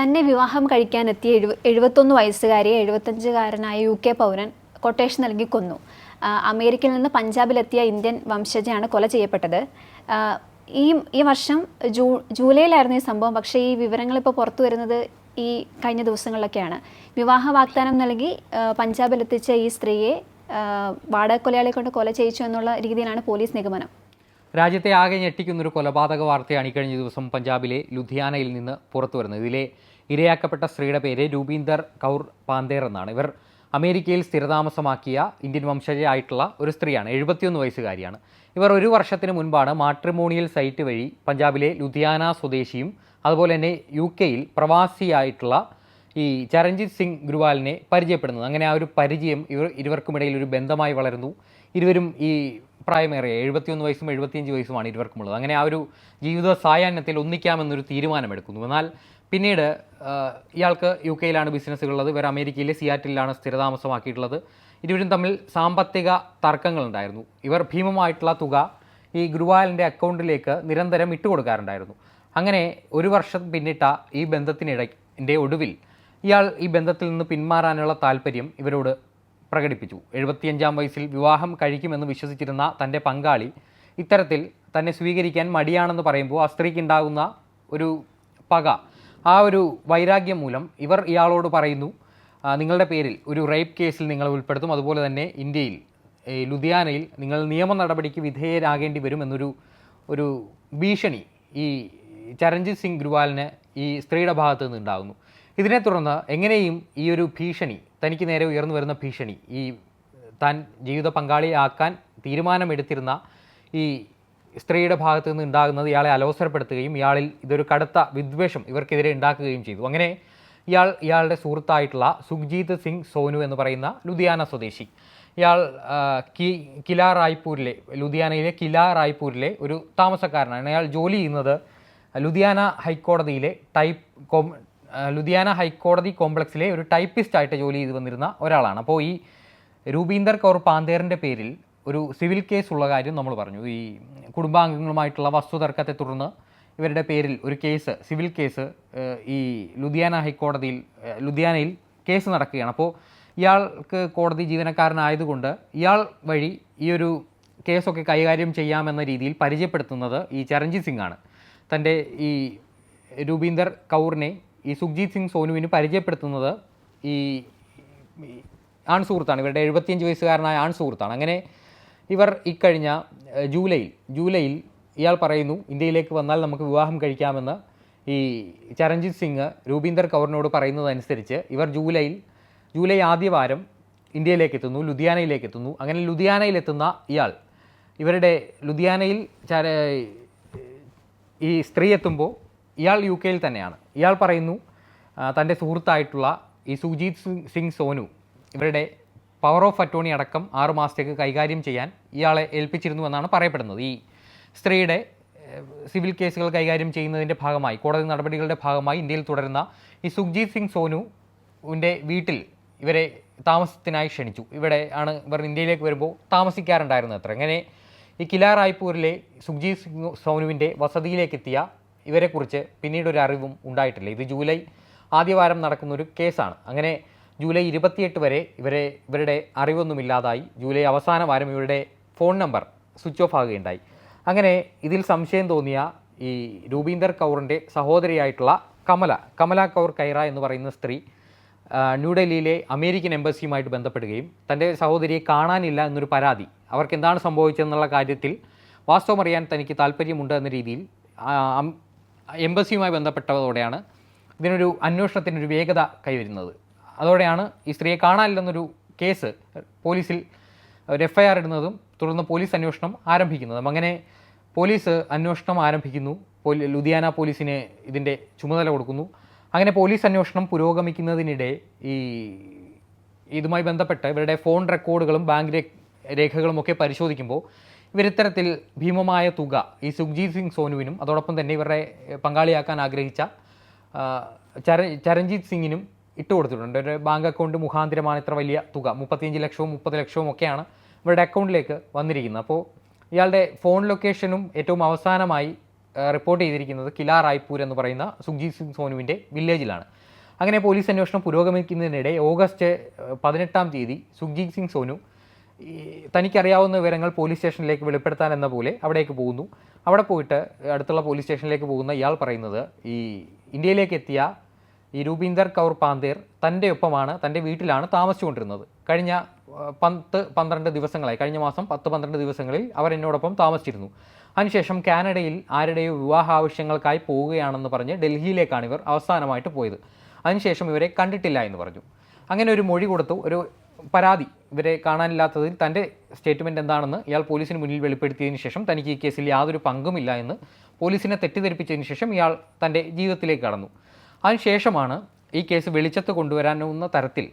തന്നെ വിവാഹം കഴിക്കാനെത്തിയ എഴുപ എഴുപത്തൊന്ന് വയസ്സുകാരിയെ എഴുപത്തഞ്ചുകാരനായ യു കെ പൗരൻ കൊട്ടേഷൻ നൽകി കൊന്നു. അമേരിക്കയിൽ നിന്ന് പഞ്ചാബിലെത്തിയ ഇന്ത്യൻ വംശജയാണ് കൊല ചെയ്യപ്പെട്ടത്. ഈ ഈ വർഷം ജൂ ജൂലൈയിലായിരുന്നു ഈ സംഭവം. പക്ഷേ ഈ വിവരങ്ങൾ ഇപ്പോൾ പുറത്തു വരുന്നത് ഈ കഴിഞ്ഞ ദിവസങ്ങളിലൊക്കെയാണ്. വിവാഹ വാഗ്ദാനം നൽകി പഞ്ചാബിലെത്തിച്ച ഈ സ്ത്രീയെ വാടക കൊലയാളെ കൊണ്ട് കൊല ചെയ്യിച്ചു എന്നുള്ള രീതിയിലാണ് പോലീസ് നിഗമനം. രാജ്യത്തെ ആകെ ഞെട്ടിക്കുന്നൊരു കൊലപാതക വാർത്തയാണ് കഴിഞ്ഞ ദിവസം പഞ്ചാബിലെ ലുധിയാനയിൽ നിന്ന് പുറത്തു വരുന്നത്. ഇതിലെ ഇരയാക്കപ്പെട്ട സ്ത്രീയുടെ പേര് രൂപീന്ദർ കൗർ പാന്തേർ എന്നാണ്. ഇവർ അമേരിക്കയിൽ സ്ഥിരതാമസമാക്കിയ ഇന്ത്യൻ വംശജയായിട്ടുള്ള ഒരു സ്ത്രീയാണ് എഴുപത്തിയൊന്ന് വയസ്സുകാരിയാണ്. ഇവർ ഒരു വർഷത്തിന് മുൻപാണ് മാട്രിമോണിയൽ സൈറ്റ് വഴി പഞ്ചാബിലെ ലുധിയാന സ്വദേശിയും അതുപോലെ തന്നെ യു കെയിൽ പ്രവാസിയായിട്ടുള്ള ഈ ചരൺജിത് സിംഗ് ഗുരുവാലിനെ പരിചയപ്പെടുന്നത്. അങ്ങനെ ആ ഒരു പരിചയം ഇവർ ഇരുവർക്കുമിടയിൽ ഒരു ബന്ധമായി വളരുന്നു ഇരുവരും ഈ പ്രായമേറിയ എഴുപത്തിയൊന്ന് വയസ്സും എഴുപത്തിയഞ്ച് വയസ്സുമാണ് ഇരുവർക്കുമുള്ളത്. അങ്ങനെ ആ ഒരു ജീവിത സായാഹ്നത്തിൽ ഒന്നിക്കാമെന്നൊരു തീരുമാനമെടുക്കുന്നു. എന്നാൽ പിന്നീട് ഇയാൾക്ക് യു കെയിലാണ് ബിസിനസ്സുകളുള്ളത് ഇവർ അമേരിക്കയിലെ സിയാറ്റിലാണ് സ്ഥിരതാമസമാക്കിയിട്ടുള്ളത്. ഇരുവരും തമ്മിൽ സാമ്പത്തിക തർക്കങ്ങളുണ്ടായിരുന്നു. ഇവർ ഭീമമായിട്ടുള്ള തുക ഈ ഗുരുവായലിന്റെ അക്കൗണ്ടിലേക്ക് നിരന്തരം ഇട്ടുകൊടുക്കാറുണ്ടായിരുന്നു. അങ്ങനെ ഒരു വർഷം പിന്നിട്ട ഈ ബന്ധത്തിനിടയ്ന്റെ ഒടുവിൽ ഇയാൾ ഈ ബന്ധത്തിൽ നിന്ന് പിന്മാറാനുള്ള താല്പര്യം ഇവരോട് പ്രകടിപ്പിച്ചു. എഴുപത്തിയഞ്ചാം വയസ്സിൽ വിവാഹം കഴിക്കുമെന്ന് വിശ്വസിച്ചിരുന്ന തന്റെ പങ്കാളി ഇത്തരത്തിൽ തന്നെ സ്വീകരിക്കാൻ മടിയാണെന്ന് പറയുമ്പോൾ ആ സ്ത്രീക്ക് ഉണ്ടാകുന്ന ഒരു പക ആ ഒരു വൈരാഗ്യം മൂലം ഇവർ ഇയാളോട് പറയുന്നു നിങ്ങളുടെ പേരിൽ ഒരു റേപ്പ് കേസിൽ നിങ്ങൾ ഉൾപ്പെടുത്തും. അതുപോലെ തന്നെ ഇന്ത്യയിൽ ലുധിയാനയിൽ നിങ്ങൾ നിയമ നടപടിക്ക് വിധേയരാകേണ്ടി വരും എന്നൊരു ഒരു ഭീഷണി ഈ ചരൺജിത് സിംഗ് ഗ്രുവാലിന് ഈ സ്ത്രീയുടെ ഭാഗത്തു നിന്ന് ഉണ്ടാകുന്നു. ഇതിനെ തുടർന്ന് എങ്ങനെയും ഈ ഒരു ഭീഷണി തനിക്ക് നേരെ ഉയർന്നു വരുന്ന ഭീഷണി ഈ താൻ ജീവിത പങ്കാളിയാക്കാൻ തീരുമാനമെടുത്തിരുന്ന ഈ സ്ത്രീയുടെ ഭാഗത്ത് നിന്ന് ഉണ്ടാകുന്നത് ഇയാളെ അലോസരപ്പെടുത്തുകയും ഇയാളിൽ ഇതൊരു കടുത്ത വിദ്വേഷം ഇവർക്കെതിരെ ഉണ്ടാക്കുകയും ചെയ്തു. അങ്ങനെ ഇയാൾ ഇയാളുടെ സുഹൃത്തായിട്ടുള്ള സുഖ്ജീത് സിംഗ് സോനു എന്ന് പറയുന്ന ലുധിയാന സ്വദേശി. ഇയാൾ കി കില റായ്പൂരിലെ ലുധിയാനയിലെ കില റായ്പൂരിലെ ഒരു താമസക്കാരനാണ്. അയാൾ ജോലി ചെയ്യുന്നത് ലുധിയാന ഹൈക്കോടതിയിലെ ടൈപ്പ് കോം ലുധിയാന ഹൈക്കോടതി കോംപ്ലക്സിലെ ഒരു ടൈപ്പിസ്റ്റ് ആയിട്ട് ജോലി ചെയ്ത് വന്നിരുന്ന ഒരാളാണ്. അപ്പോൾ ഈ രൂപീന്ദർ കൗർ പാന്തേറിന്റെ പേരിൽ ഒരു സിവിൽ കേസ് ഉള്ള കാര്യം നമ്മൾ പറഞ്ഞു. ഈ കുടുംബാംഗങ്ങളുമായിട്ടുള്ള വസ്തുതർക്കത്തെ തുടർന്ന് ഇവരുടെ പേരിൽ ഒരു കേസ് സിവിൽ കേസ് ഈ ലുധിയാന ഹൈക്കോടതിയിൽ ലുധിയാനയിൽ കേസ് നടക്കുകയാണ്. അപ്പോൾ ഇയാൾക്ക് കോടതി ജീവനക്കാരനായതുകൊണ്ട് ഇയാൾ വഴി ഈ ഒരു കേസൊക്കെ കൈകാര്യം ചെയ്യാമെന്ന രീതിയിൽ പരിചയപ്പെടുത്തുന്നത് ഈ ചരൺജിത് സിംഗ് ആണ് തന്റെ ഈ രൂപീന്ദർ കൗറിനെ ഈ സുഖ്ജീത് സിംഗ് സോനുവിന് പരിചയപ്പെടുത്തുന്നത് ഈ ആൺ സുഹൃത്താണ്. ഇവരുടെ എഴുപത്തിയഞ്ച് വയസ്സുകാരനായ ആൺ സുഹൃത്താണ്. അങ്ങനെ ഇവർ ഇക്കഴിഞ്ഞ ജൂലൈയിൽ ജൂലൈയിൽ ഇയാൾ പറയുന്നു ഇന്ത്യയിലേക്ക് വന്നാൽ നമുക്ക് വിവാഹം കഴിക്കാമെന്ന് ഈ ചരൺജിത് സിംഗ് രൂപീന്ദർ കൗറിനോട് പറയുന്നതനുസരിച്ച് ഇവർ ജൂലൈയിൽ ജൂലൈ ആദ്യ വാരം ഇന്ത്യയിലേക്ക് എത്തുന്നു ലുധിയാനയിലേക്ക് എത്തുന്നു അങ്ങനെ ലുധിയാനയിൽ എത്തുന്ന ഇയാൾ ഇവരുടെ ലുധിയാനയിൽ ചര ഈ സ്ത്രീ എത്തുമ്പോൾ ഇയാൾ യു കെയിൽ തന്നെയാണ്. ഇയാൾ പറയുന്നു തന്റെ സുഹൃത്തായിട്ടുള്ള ഈ സുജീത് സിംഗ് സോനു ഇവരുടെ പവർ ഓഫ് അറ്റോണി അടക്കം ആറു മാസത്തേക്ക് കൈകാര്യം ചെയ്യാൻ ഇയാളെ ഏൽപ്പിച്ചിരുന്നു എന്നാണ് പറയപ്പെടുന്നത്. ഈ സ്ത്രീയുടെ സിവിൽ കേസുകൾ കൈകാര്യം ചെയ്യുന്നതിന്റെ ഭാഗമായി കോടതി നടപടികളുടെ ഭാഗമായി ഇന്ത്യയിൽ തുടരുന്ന ഈ സുഖ്ജീത് സിംഗ് സോനുവിന്റെ വീട്ടിൽ ഇവരെ താമസത്തിനായി ക്ഷണിച്ചു. ഇവിടെ ആണ് ഇവർ ഇന്ത്യയിലേക്ക് വരുമ്പോൾ താമസിക്കാറുണ്ടായിരുന്നത് അത്ര. അങ്ങനെ ഈ കില റായ്പൂരിലെ സുഖ്ജീത് സിംഗ് സോനുവിന്റെ വസതിയിലേക്ക് എത്തിയ ഇവരെക്കുറിച്ച് പിന്നീട് ഒരു അറിവും ഉണ്ടായിട്ടില്ല. ഇത് ജൂലൈ ആദ്യവാരം നടക്കുന്ന ഒരു കേസാണ്. അങ്ങനെ ജൂലൈ ഇരുപത്തിയെട്ട് വരെ ഇവരെ ഇവരുടെ അറിവൊന്നുമില്ലാതായി. ജൂലൈ അവസാന വാരം ഇവരുടെ ഫോൺ നമ്പർ സ്വിച്ച് ഓഫ് ആകുകയുണ്ടായി. അങ്ങനെ ഇതിൽ സംശയം തോന്നിയ ഈ രൂപീന്ദർ കൗറിന്റെ സഹോദരിയായിട്ടുള്ള കമല കമല കൗർ കൈറ എന്ന് പറയുന്ന സ്ത്രീ ന്യൂഡൽഹിയിലെ അമേരിക്കൻ എംബസിയുമായിട്ട് ബന്ധപ്പെടുകയും തന്റെ സഹോദരിയെ കാണാനില്ല എന്നൊരു പരാതി അവർക്ക് എന്താണ് സംഭവിച്ചതെന്നുള്ള കാര്യത്തിൽ വാസ്തവം അറിയാൻ തനിക്ക് താല്പര്യമുണ്ട് എന്ന രീതിയിൽ എംബസിയുമായി ബന്ധപ്പെട്ടതോടെയാണ് ഇതിനൊരു അന്വേഷണത്തിനൊരു വേഗത കൈവരുന്നത്. അതോടെയാണ് ഈ സ്ത്രീയെ കാണാനില്ലെന്നൊരു കേസ് പോലീസിൽ ഒരു എഫ് ഐ ആർ ഇടുന്നതും തുടർന്ന് പോലീസ് അന്വേഷണം ആരംഭിക്കുന്നതും. അങ്ങനെ പോലീസ് അന്വേഷണം ആരംഭിക്കുന്നു. ലുധിയാന പോലീസിനെ ഇതിന്റെ ചുമതല കൊടുക്കുന്നു. അങ്ങനെ പോലീസ് അന്വേഷണം പുരോഗമിക്കുന്നതിനിടെ ഈ ഇതുമായി ബന്ധപ്പെട്ട് ഇവരുടെ ഫോൺ റെക്കോർഡുകളും ബാങ്ക് രേഖകളുമൊക്കെ പരിശോധിക്കുമ്പോൾ ഇവരിത്തരത്തിൽ ഭീമമായ തുക ഈ സുഖ്ജീത് സിംഗ് സോനുവിനും അതോടൊപ്പം തന്നെ ഇവരുടെ പങ്കാളിയാക്കാൻ ആഗ്രഹിച്ച ചര ചരൺജീത് സിംഗിനും ഇട്ട് കൊടുത്തിട്ടുണ്ട്. ഒരു ബാങ്ക് അക്കൗണ്ട് മുഖാന്തരമാണ് ഇത്ര വലിയ തുക. മുപ്പത്തിയഞ്ച് ലക്ഷവും മുപ്പത് ലക്ഷവും ഒക്കെയാണ് ഇവരുടെ അക്കൗണ്ടിലേക്ക് വന്നിരിക്കുന്നത്. അപ്പോൾ ഇയാളുടെ ഫോൺ ലൊക്കേഷനും ഏറ്റവും അവസാനമായി റിപ്പോർട്ട് ചെയ്തിരിക്കുന്നത് കിലാ റായ്പൂർ എന്ന് പറയുന്ന സുഖ്ജീത് സിംഗ് സോനുവിന്റെ വില്ലേജിലാണ്. അങ്ങനെ പോലീസ് അന്വേഷണം പുരോഗമിക്കുന്നതിനിടെ ഓഗസ്റ്റ് പതിനെട്ടാം തീയതി സുഖ്ജീത് സിംഗ് സോനു തനിക്കറിയാവുന്ന വിവരങ്ങൾ പോലീസ് സ്റ്റേഷനിലേക്ക് വെളിപ്പെടുത്താൻ എന്ന പോലെ അവിടേക്ക് പോകുന്നു. അവിടെ പോയിട്ട് അടുത്തുള്ള പോലീസ് സ്റ്റേഷനിലേക്ക് പോകുന്ന ഇയാൾ പറയുന്നത് ഈ ഇന്ത്യയിലേക്ക് എത്തിയ ഈ രൂപീന്ദർ കൗർ പാന്തേർ തന്റെ ഒപ്പമാണ് തന്റെ വീട്ടിലാണ് താമസിച്ചുകൊണ്ടിരുന്നത്. കഴിഞ്ഞ പത്ത് പന്ത്രണ്ട് ദിവസങ്ങളായി കഴിഞ്ഞ മാസം പത്ത് പന്ത്രണ്ട് ദിവസങ്ങളിൽ അവർ എന്നോടൊപ്പം താമസിച്ചിരുന്നു. അതിനുശേഷം കാനഡയിൽ ആരുടെയോ വിവാഹ ആവശ്യങ്ങൾക്കായി പോവുകയാണെന്ന് പറഞ്ഞ് ഡൽഹിയിലേക്കാണ് ഇവർ അവസാനമായിട്ട് പോയത്. അതിനുശേഷം ഇവരെ കണ്ടിട്ടില്ല എന്ന് പറഞ്ഞു. അങ്ങനെ ഒരു മൊഴി കൊടുത്തു ഒരു പരാതി ഇവരെ കാണാനില്ലാത്തതിൽ തന്റെ സ്റ്റേറ്റ്മെന്റ് എന്താണെന്ന് ഇയാൾ പോലീസിന് മുന്നിൽ വെളിപ്പെടുത്തിയതിന് ശേഷം തനിക്ക് ഈ കേസിൽ യാതൊരു പങ്കുമില്ല എന്ന് പോലീസിനെ തെറ്റിദ്ധരിപ്പിച്ചതിന് ശേഷം ഇയാൾ തന്റെ ജീവിതത്തിലേക്ക് കടന്നു. അതിനുശേഷമാണ് ഈ കേസ് വെളിച്ചത്ത് കൊണ്ടുവരാനുള്ള തരത്തിൽ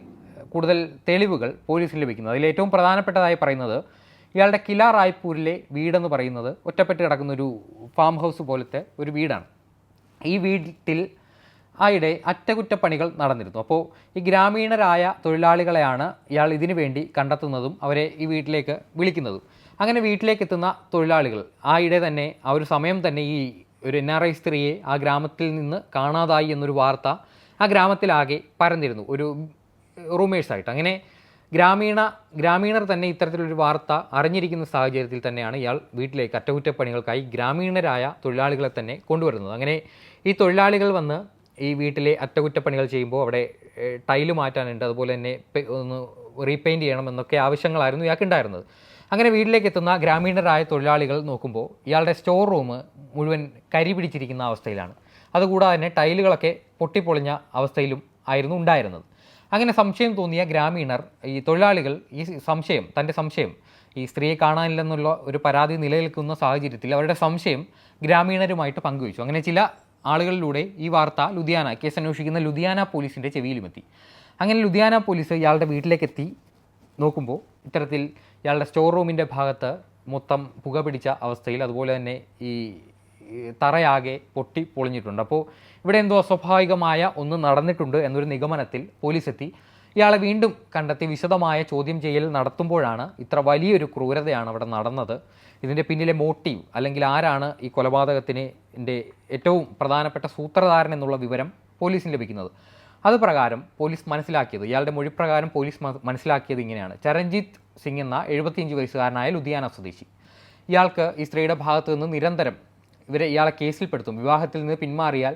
കൂടുതൽ തെളിവുകൾ പോലീസിന് ലഭിക്കുന്നത്. അതിൽ ഏറ്റവും പ്രധാനപ്പെട്ടതായി പറയുന്നത് ഇയാളുടെ കില റായ്പൂരിലെ വീടെന്ന് പറയുന്നത് ഒറ്റപ്പെട്ട് കിടക്കുന്ന ഒരു ഫാം ഹൗസ് പോലത്തെ ഒരു വീടാണ്. ഈ വീട്ടിൽ ആയിടെ അറ്റകുറ്റപ്പണികൾ നടന്നിരുന്നു. അപ്പോൾ ഈ ഗ്രാമീണരായ തൊഴിലാളികളെയാണ് ഇയാൾ ഇതിനു വേണ്ടി കണ്ടെത്തുന്നതും അവരെ ഈ വീട്ടിലേക്ക് വിളിക്കുന്നതും. അങ്ങനെ വീട്ടിലേക്ക് എത്തുന്ന തൊഴിലാളികൾ ആയിടെ തന്നെ ആ ഒരു സമയം തന്നെ ഈ ഒരു എൻ ആർ ഐ സ്ത്രീയെ ആ ഗ്രാമത്തിൽ നിന്ന് കാണാതായി എന്നൊരു വാർത്ത ആ ഗ്രാമത്തിലാകെ പരന്നിരുന്നു. ഒരു റൂമേഴ്സായിട്ട് അങ്ങനെ ഗ്രാമീണ ഗ്രാമീണർ തന്നെ ഇത്തരത്തിലൊരു വാർത്ത അറിഞ്ഞിരിക്കുന്ന സാഹചര്യത്തിൽ തന്നെയാണ് ഇയാൾ വീട്ടിലേക്ക് അറ്റകുറ്റപ്പണികൾക്കായി ഗ്രാമീണരായ തൊഴിലാളികളെ തന്നെ കൊണ്ടുവരുന്നത്. അങ്ങനെ ഈ തൊഴിലാളികൾ വന്ന് ഈ വീട്ടിലെ അറ്റകുറ്റപ്പണികൾ ചെയ്യുമ്പോൾ അവിടെ ടൈൽ മാറ്റാനുണ്ട്. അതുപോലെ തന്നെ ഒന്ന് റീപെയിന്റ് ചെയ്യണം എന്നൊക്കെ ആവശ്യങ്ങളായിരുന്നു ഇയാൾക്ക് ഉണ്ടായിരുന്നത് അങ്ങനെ വീട്ടിലേക്ക് എത്തുന്ന ഗ്രാമീണരായ തൊഴിലാളികൾ നോക്കുമ്പോൾ ഇയാളുടെ സ്റ്റോർ റൂം മുഴുവൻ കരി പിടിച്ചിരിക്കുന്ന അവസ്ഥയിലാണ്. അതുകൂടാതെ തന്നെ ടൈലുകളൊക്കെ പൊട്ടിപ്പൊളിഞ്ഞ അവസ്ഥയിലും ആയിരുന്നു ഉണ്ടായിരുന്നത്. അങ്ങനെ സംശയം തോന്നിയ ഗ്രാമീണർ ഈ തൊഴിലാളികൾ ഈ സംശയം തന്റെ സംശയം ഈ സ്ത്രീയെ കാണാനില്ലെന്നുള്ള ഒരു പരാതി നിലനിൽക്കുന്ന സാഹചര്യത്തിൽ അവരുടെ സംശയം ഗ്രാമീണരുമായിട്ട് പങ്കുവച്ചു. അങ്ങനെ ചില ആളുകളിലൂടെ ഈ വാർത്ത ലുധിയാന കേസ് അന്വേഷിക്കുന്ന ലുധിയാന പോലീസിന്റെ ചെവിയിലുമെത്തി. അങ്ങനെ ലുധിയാന പോലീസ് ഇയാളുടെ വീട്ടിലേക്ക് എത്തി നോക്കുമ്പോൾ ഇത്തരത്തിൽ ഇയാളുടെ സ്റ്റോർ റൂമിന്റെ ഭാഗത്ത് മൊത്തം പുക പിടിച്ച അവസ്ഥയിൽ അതുപോലെ തന്നെ ഈ തറയാകെ പൊട്ടി പൊളിഞ്ഞിട്ടുണ്ട്. അപ്പോൾ ഇവിടെ എന്തോ അസ്വാഭാവികമായ ഒന്ന് നടന്നിട്ടുണ്ട് എന്നൊരു നിഗമനത്തിൽ പോലീസ് എത്തി ഇയാളെ വീണ്ടും കണ്ടെത്തി വിശദമായ ചോദ്യം ചെയ്യൽ നടത്തുമ്പോഴാണ് ഇത്ര വലിയൊരു ക്രൂരതയാണ് അവിടെ നടന്നത്. ഇതിന്റെ പിന്നിലെ മോട്ടീവ് അല്ലെങ്കിൽ ആരാണ് ഈ കൊലപാതകത്തിന് ഏറ്റവും പ്രധാനപ്പെട്ട സൂത്രധാരൻ എന്നുള്ള വിവരം പോലീസിന് ലഭിക്കുന്നത്. അത് പ്രകാരം പോലീസ് മനസ്സിലാക്കിയത് ഇയാളുടെ മൊഴി പ്രകാരം പോലീസ് മനസ്സിലാക്കിയത് ഇങ്ങനെയാണ്. ചരൺജിത്ത് സിംഗ് എന്ന എഴുപത്തിയഞ്ച് വയസ്സുകാരനായ ലുധിയാന സ്വദേശി. ഇയാൾക്ക് ഈ സ്ത്രീയുടെ ഭാഗത്തു നിന്ന് നിരന്തരം ഇവരെ ഇയാളെ കേസിൽപ്പെടുത്തും. വിവാഹത്തിൽ നിന്ന് പിന്മാറിയാൽ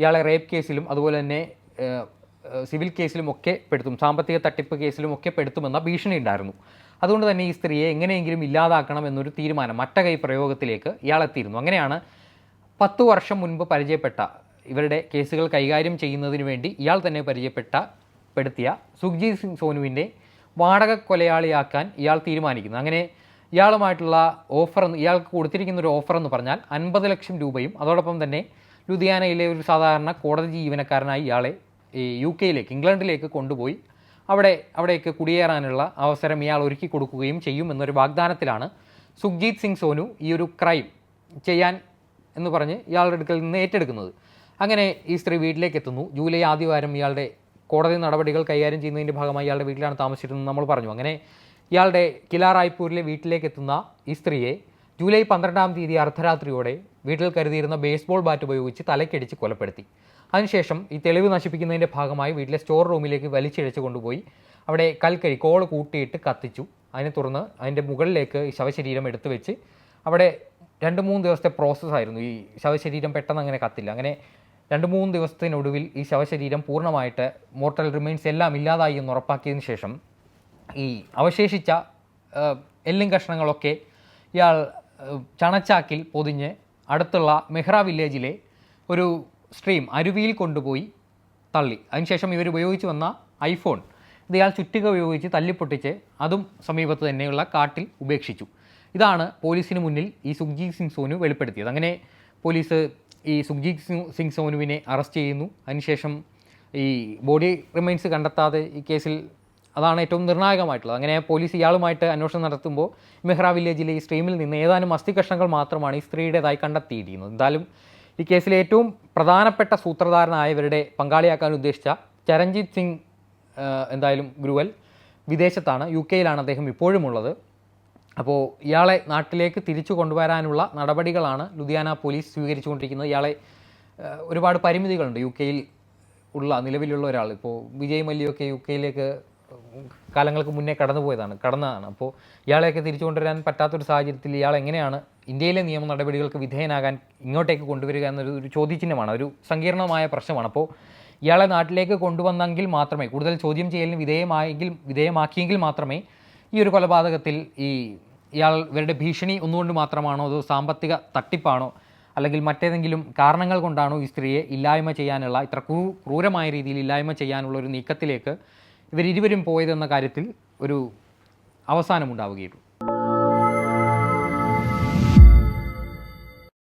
ഇയാളെ റേപ്പ് കേസിലും അതുപോലെ തന്നെ സിവിൽ കേസിലും ഒക്കെ പെടുത്തും. സാമ്പത്തിക തട്ടിപ്പ് കേസിലും ഒക്കെ പെടുത്തുമെന്ന ഭീഷണി ഉണ്ടായിരുന്നു. അതുകൊണ്ട് തന്നെ ഈ സ്ത്രീയെ എങ്ങനെയെങ്കിലും ഇല്ലാതാക്കണം എന്നൊരു തീരുമാനം മറ്റകൈ പ്രയോഗത്തിലേക്ക് ഇയാളെത്തിയിരുന്നു അങ്ങനെയാണ് പത്തു വർഷം മുൻപ് പരിചയപ്പെട്ട ഇവരുടെ കേസുകൾ കൈകാര്യം ചെയ്യുന്നതിന് വേണ്ടി ഇയാൾ തന്നെ പരിചയപ്പെട്ട പെടുത്തിയ സുഖ്ജീത് സിംഗ് സോനുവിന്റെ വാടക കൊലയാളിയാക്കാൻ ഇയാൾ തീരുമാനിക്കുന്നു. അങ്ങനെ ഇയാളുമായിട്ടുള്ള ഓഫർ ഇയാൾക്ക് കൊടുത്തിരിക്കുന്ന ഒരു ഓഫർ എന്ന് പറഞ്ഞാൽ അൻപത് ലക്ഷം രൂപയും അതോടൊപ്പം തന്നെ ലുധിയാനയിലെ ഒരു സാധാരണ കോടതി ജീവനക്കാരനായി ഇയാളെ യു കെയിലേക്ക് ഇംഗ്ലണ്ടിലേക്ക് കൊണ്ടുപോയി അവിടെ അവിടേക്ക് കുടിയേറാനുള്ള അവസരം ഇയാൾ ഒരുക്കി കൊടുക്കുകയും ചെയ്യും എന്നൊരു വാഗ്ദാനത്തിലാണ് സുഖ്ജീത് സിംഗ് സോനു ഈ ഒരു ക്രൈം ചെയ്യാൻ എന്ന് പറഞ്ഞ് ഇയാളുടെ അടുക്കൽ നിന്ന് ഏറ്റെടുക്കുന്നത്. അങ്ങനെ ഈ സ്ത്രീ വീട്ടിലേക്ക് എത്തുന്നു ജൂലൈ ആദ്യവാരം ഇയാളുടെ കോടതി നടപടികൾ കൈകാര്യം ചെയ്യുന്നതിന്റെ ഭാഗമായി ഇയാളുടെ വീട്ടിലാണ് താമസിച്ചിരുന്നത് നമ്മൾ പറഞ്ഞു. അങ്ങനെ ഇയാളുടെ കിലാറായ്പൂരിലെ വീട്ടിലേക്ക് എത്തുന്ന ഈ സ്ത്രീയെ ജൂലൈ പന്ത്രണ്ടാം തീയതി അർദ്ധരാത്രിയോടെ വീട്ടിൽ കരുതിയിരുന്ന ബേസ്ബോൾ ബാറ്റ് ഉപയോഗിച്ച് തലക്കടിച്ച് കൊലപ്പെടുത്തി. അതിനുശേഷം ഈ തെളിവ് നശിപ്പിക്കുന്നതിന്റെ ഭാഗമായി വീട്ടിലെ സ്റ്റോർ റൂമിലേക്ക് വലിച്ചിഴച്ച് കൊണ്ടുപോയി. അവിടെ കൽക്കരി കോൾ കൂട്ടിയിട്ട് കത്തിച്ചു. അതിനെ തുടർന്ന് അതിന്റെ മുകളിലേക്ക് ഈ ശവശരീരം എടുത്തു വെച്ച് അവിടെ രണ്ട് മൂന്ന് ദിവസത്തെ പ്രോസസ്സായിരുന്നു ഈ ശവശരീരം പെട്ടെന്ന് അങ്ങനെ കത്തില്ല. അങ്ങനെ രണ്ട് മൂന്ന് ദിവസത്തിനൊടുവിൽ ഈ ശവശരീരം പൂർണമായിട്ട് മോർട്ടൽ റിമൈൻസ് എല്ലാം ഇല്ലാതായി എന്ന് ഉറപ്പാക്കിയതിന് ശേഷം ഈ അവശേഷിച്ച എല്ലും കഷ്ണങ്ങളൊക്കെ ഇയാൾ ചണച്ചാക്കിൽ പൊതിഞ്ഞ് അടുത്തുള്ള മെഹ്റ വില്ലേജിലെ ഒരു സ്ട്രീം അരുവിയിൽ കൊണ്ടുപോയി തള്ളി. അതിനുശേഷം ഇവർ ഉപയോഗിച്ച് വന്ന ഐഫോൺ ഇത് ഇയാൾ ചുറ്റിക ഉപയോഗിച്ച് തല്ലിപ്പൊട്ടിച്ച് അതും സമീപത്ത് തന്നെയുള്ള കാട്ടിൽ ഉപേക്ഷിച്ചു. ഇതാണ് പോലീസിന് മുന്നിൽ ഈ സുഖ്ജീത് സിംഗ് സോനു വെളിപ്പെടുത്തിയത്. അങ്ങനെ പോലീസ് ഈ സുഖ്ജീത് സിംഗ് സോനുവിനെ അറസ്റ്റ് ചെയ്യുന്നു. അതിനുശേഷം ഈ ബോഡി റിമൈൻസ് കണ്ടെത്താതെ ഈ കേസിൽ അതാണ് ഏറ്റവും നിർണായകമായിട്ടുള്ളത്. അങ്ങനെ പോലീസ് ഇയാളുമായിട്ട് അന്വേഷണം നടത്തുമ്പോൾ മെഹ്റ വില്ലേജിലെ ഈ സ്ട്രീമിൽ നിന്ന് ഏതാനും അസ്ഥി കഷ്ണങ്ങൾ മാത്രമാണ് ഈ സ്ത്രീയുടേതായി കണ്ടെത്തിയിരിക്കുന്നത്. എന്തായാലും ഈ കേസിലെ ഏറ്റവും പ്രധാനപ്പെട്ട സൂത്രധാരനായവരുടെ പങ്കാളിയാക്കാൻ ഉദ്ദേശിച്ച ചരൺജിത് സിംഗ് എന്തായാലും ഗ്രുവൽ വിദേശത്താണ്. യു കെയിലാണ് അദ്ദേഹം ഇപ്പോഴും ഉള്ളത് അപ്പോൾ ഇയാളെ നാട്ടിലേക്ക് തിരിച്ചു കൊണ്ടുവരാനുള്ള നടപടികളാണ് ലുധിയാന പോലീസ് സ്വീകരിച്ചുകൊണ്ടിരിക്കുന്നത്. ഇയാളെ ഒരുപാട് പരിമിതികളുണ്ട്. യു കെയിൽ ഉള്ള നിലവിലുള്ള ഒരാൾ. ഇപ്പോൾ വിജയ് മല്യൊക്കെ യു കെയിലേക്ക് കാലങ്ങൾക്ക് മുന്നേ കടന്നു പോയതാണ് കടന്നതാണ്. അപ്പോൾ ഇയാളെയൊക്കെ തിരിച്ചു കൊണ്ടുവരാൻ പറ്റാത്തൊരു സാഹചര്യത്തിൽ ഇയാൾ എങ്ങനെയാണ് ഇന്ത്യയിലെ നിയമ നടപടികൾക്ക് വിധേയനാകാൻ ഇങ്ങോട്ടേക്ക് കൊണ്ടുവരിക എന്നൊരു ഒരു ചോദ്യചിഹ്നമാണ് ഒരു സങ്കീർണമായ പ്രശ്നമാണ്. അപ്പോൾ ഇയാളെ നാട്ടിലേക്ക് കൊണ്ടുവന്നെങ്കിൽ മാത്രമേ കൂടുതൽ ചോദ്യം ചെയ്യലിന് വിധേയമായെങ്കിൽ വിധേയമാക്കിയെങ്കിൽ മാത്രമേ ഈ ഒരു കൊലപാതകത്തിൽ ഈ ഇയാൾ ഇവരുടെ ഭീഷണി ഒന്നുകൊണ്ട് മാത്രമാണോ അതോ സാമ്പത്തിക തട്ടിപ്പാണോ അല്ലെങ്കിൽ മറ്റേതെങ്കിലും കാരണങ്ങൾ കൊണ്ടാണോ ഈ സ്ത്രീയെ ഇല്ലായ്മ ചെയ്യാനുള്ള ഇത്ര ക്രൂ ക്രൂരമായ രീതിയിൽ ഇല്ലായ്മ ചെയ്യാനുള്ള ഒരു നീക്കത്തിലേക്ക് ഇവരിരുവരും പോയതെന്ന കാര്യത്തിൽ ഒരു അവസാനമുണ്ടാവുകയുള്ളൂ.